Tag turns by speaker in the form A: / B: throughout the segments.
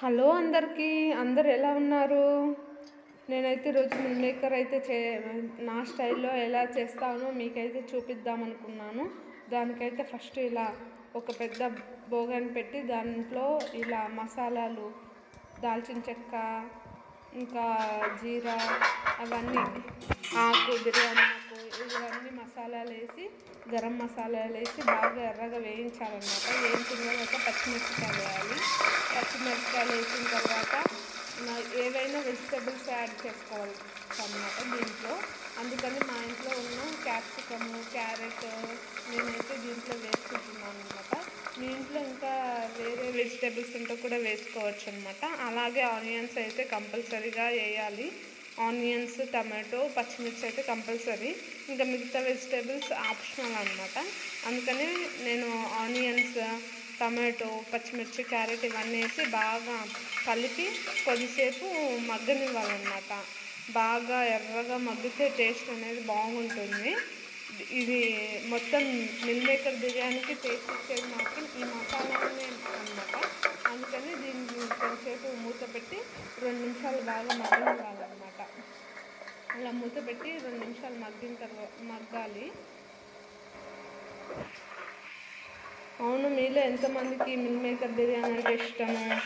A: Hello అందరికీ అందరు ఎలా ఉన్నారు? నేనైతే ఈరోజు మిల్ మేకర్ అయితే చే నా స్టైల్లో ఎలా చేస్తానో మీకైతే చూపిద్దాం అనుకున్నాను దానికైతే ఫస్ట్ ఇలా ఒక పెద్ద బోగని పెట్టి దాంట్లో ఇలా మసాలాలు దాల్చిన చెక్క ఇంకా జీరా అవన్నీ ఆకు బిర్యానీ ఇవన్నీ మసాలాలు వేసి గరం మసాలాలు వేసి బాగా ఎర్రగా వేయించాలన్నమాట. వేయించిన తర్వాత పచ్చిమిరపకాయలు వేయాలి. పచ్చిమిరపకాయలు వేసిన తర్వాత ఏవైనా వెజిటేబుల్స్ యాడ్ చేసుకోవాలి అన్నమాట దీంట్లో. అందుకని మా ఇంట్లో ఉన్న క్యాప్సికము క్యారెట్ నేనైతే దీంట్లో వేసుకుంటున్నాను అనమాట మీ ఇంట్లో ఇంకా వేరే వెజిటేబుల్స్ ఉంటే కూడా వేసుకోవచ్చు అనమాట అలాగే ఆనియన్స్ అయితే కంపల్సరీగా వేయాలి. ఆనియన్స్ టమాటో పచ్చిమిర్చి అయితే కంపల్సరీ. ఇంకా మిగతా వెజిటేబుల్స్ ఆప్షనల్ అనమాట అందుకని నేను ఆనియన్స్ టమాటో పచ్చిమిర్చి క్యారెట్ ఇవన్నీ వేసి బాగా కలిపి కొద్దిసేపు మగ్గనివ్వాలన్నమాట. బాగా ఎర్రగా మగ్గితే టేస్ట్ అనేది బాగుంటుంది. ఇది మొత్తం మిల్ మేకర్ బిర్యానీకి టేస్ట్ ఇచ్చేది మాత్రం ఈ మసాలానే అనమాట అందుకని దీన్ని కొంచెంసేపు మూత పెట్టి రెండు నిమిషాలు బాగా మగ్గించాలన్నమాట. అలా మూత పెట్టి రెండు నిమిషాలు మగ్గిన తర్వాత మగ్గాలి. అవును మీలో ఎంతమందికి మిల్ మేకర్ బిర్యానీ అంటే ఇష్టము?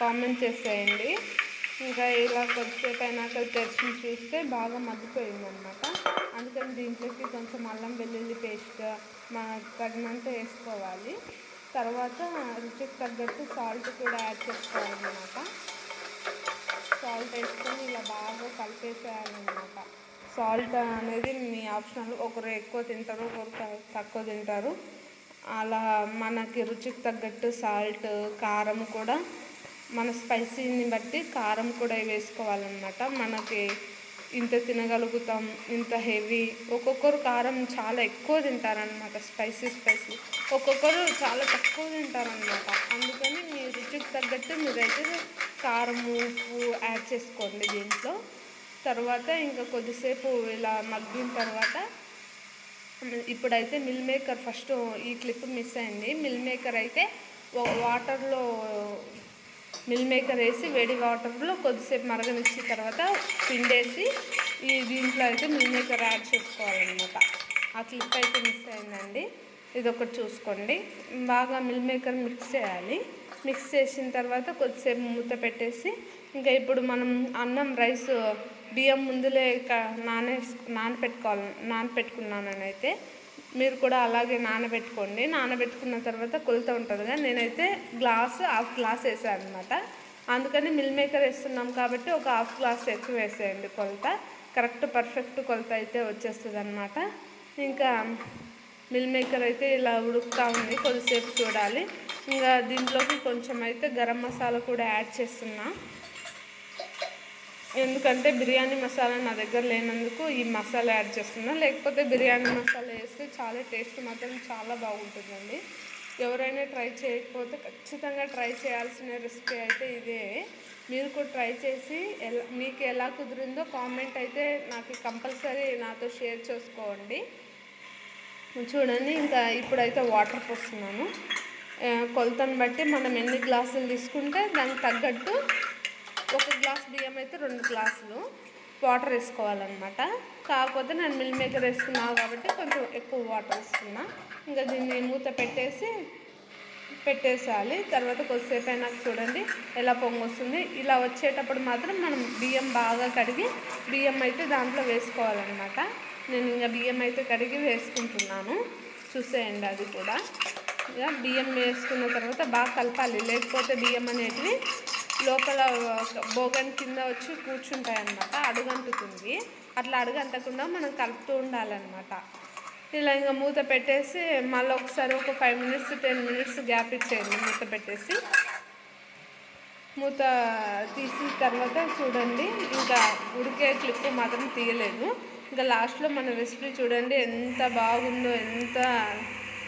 A: కామెంట్ చేసేయండి. ఇంకా ఇలా కొద్దిసేపు అయినాక తెరిచి చూస్తే బాగా మగ్గిపోయిందనమాట అందుకని దీంట్లోకి కొంచెం అల్లం వెల్లుల్లి పేస్ట్ మా తగినంత వేసుకోవాలి. తర్వాత రుచికి తగ్గట్టు సాల్ట్ కూడా యాడ్ చేసుకోవాలన్నమాట. సాల్ట్ వేసుకొని ఇలా బాగా కలిపేసేయాలన్నమాట. సాల్ట్ అనేది మీ ఆప్షనల్ ఒకరు ఎక్కువ తింటారు ఒకరు తక్కువ తింటారు. అలా మనకి రుచికి తగ్గట్టు సాల్ట్ కారం కూడా మన స్పైసీని బట్టి కారం కూడా వేసుకోవాలన్నమాట. మనకి ఇంత తినగలుగుతాం ఇంత హెవీ. ఒక్కొక్కరు కారం చాలా ఎక్కువ తింటారనమాట స్పైసీ స్పైసీ. ఒక్కొక్కరు చాలా తక్కువ తింటారనమాట అందుకని మీ రుచికి తగ్గట్టు మీరైతే కారం ఉప్పు యాడ్ చేసుకోండి దీంట్లో. తర్వాత ఇంకా కొద్దిసేపు ఇలా మగ్గిన తర్వాత ఇప్పుడైతే మిల్ మేకర్ ఫస్ట్ ఈ క్లిప్ మిస్ అయింది. మిల్ మేకర్ అయితే వాటర్లో మిల్ మేకర్ వేసి వేడి వాటర్లో కొద్దిసేపు మరగనిచ్చిన తర్వాత పిండేసి ఈ దీంట్లో అయితే మిల్ మేకర్ యాడ్ చేసుకోవాలన్నమాట. ఆ క్లిప్ అయితే మిస్ అయిందండి. ఇది ఒకటి చూసుకోండి. బాగా మిల్ మేకర్ మిక్స్ చేయాలి. మిక్స్ చేసిన తర్వాత కొద్దిసేపు మూత పెట్టేసి ఇంకా ఇప్పుడు మనం అన్నం రైస్ బియ్యం ముందులే నానే నానపెట్టుకోవాలి నానపెట్టుకున్నానని అయితే మీరు కూడా అలాగే నానబెట్టుకోండి. నానబెట్టుకున్న తర్వాత కొలత ఉంటుందిగా నేనైతే గ్లాస్ హాఫ్ గ్లాస్ వేసాను అనమాట అందుకని మిల్ మేకర్ వేస్తున్నాం కాబట్టి ఒక హాఫ్ గ్లాస్ ఎక్కువ వేసేయండి కొలత. కరెక్ట్ పర్ఫెక్ట్ కొలత అయితే వచ్చేస్తుంది అనమాట ఇంకా మిల్ మేకర్ అయితే ఇలా ఉడుకుతూ ఉంది కొద్దిసేపు చూడాలి. ఇంకా దీంట్లోకి కొంచెం అయితే గరం మసాలా కూడా యాడ్ చేస్తున్నా. ఎందుకంటే బిర్యానీ మసాలా నా దగ్గర లేనందుకు ఈ మసాలా యాడ్ చేస్తున్నా. లేకపోతే బిర్యానీ మసాలా వేస్తే చాలా టేస్ట్ మాత్రం చాలా బాగుంటుందండి. ఎవరైనా ట్రై చేయకపోతే ఖచ్చితంగా ట్రై చేయాల్సిన రెసిపీ అయితే ఇదే. మీరు కూడా ట్రై చేసి ఎలా మీకు ఎలా కుదిరిందో కామెంట్ అయితే నాకు కంపల్సరీ నాతో షేర్ చేసుకోండి. చూడండి ఇంకా ఇప్పుడైతే వాటర్ పోస్తున్నాను. కొలతను బట్టి మనం ఎన్ని గ్లాసులు తీసుకుంటే దానికి తగ్గట్టు ఒక గ్లాస్ బియ్యం అయితే రెండు గ్లాసులు వాటర్ వేసుకోవాలన్నమాట. కాకపోతే నేను మిల్ మేకర్ వేసుకున్నాను కాబట్టి కొంచెం ఎక్కువ వాటర్ వేసుకున్నా. ఇంకా దీన్ని మూత పెట్టేసి పెట్టేసేయాలి. తర్వాత కొద్దిసేపు అయినాక చూడండి ఎలా పొంగొస్తుంది ఇలా వచ్చేటప్పుడు మాత్రం మనం బియ్యం బాగా కడిగి బియ్యం అయితే దాంట్లో వేసుకోవాలన్నమాట. నేను ఇంకా బియ్యం అయితే కడిగి వేసుకుంటున్నాను. చూసేయండి అది కూడా. ఇక బియ్యం వేసుకున్న తర్వాత బాగా కలపాలి. లేకపోతే బియ్యం అనేటివి లోపల బోగన్ కింద వచ్చి కూర్చుంటాయి అన్నమాట అడుగంటుతుంది. అట్లా అడుగంటకుండా మనం కలుపుతూ ఉండాలన్నమాట. ఇలా ఇంకా మూత పెట్టేసి మళ్ళీ ఒకసారి ఒక five minutes ten minutes gap ఇచ్చేయండి మూత పెట్టేసి. మూత తీసిన తర్వాత చూడండి ఇంకా ఉడికే క్లిప్ మాత్రం తీయలేదు. ఇంకా లాస్ట్లో మన రెసిపీ చూడండి ఎంత బాగుందో ఎంత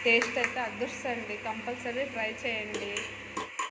A: టేస్ట్ అయితే అదృష్టండి కంపల్సరీ ట్రై చేయండి.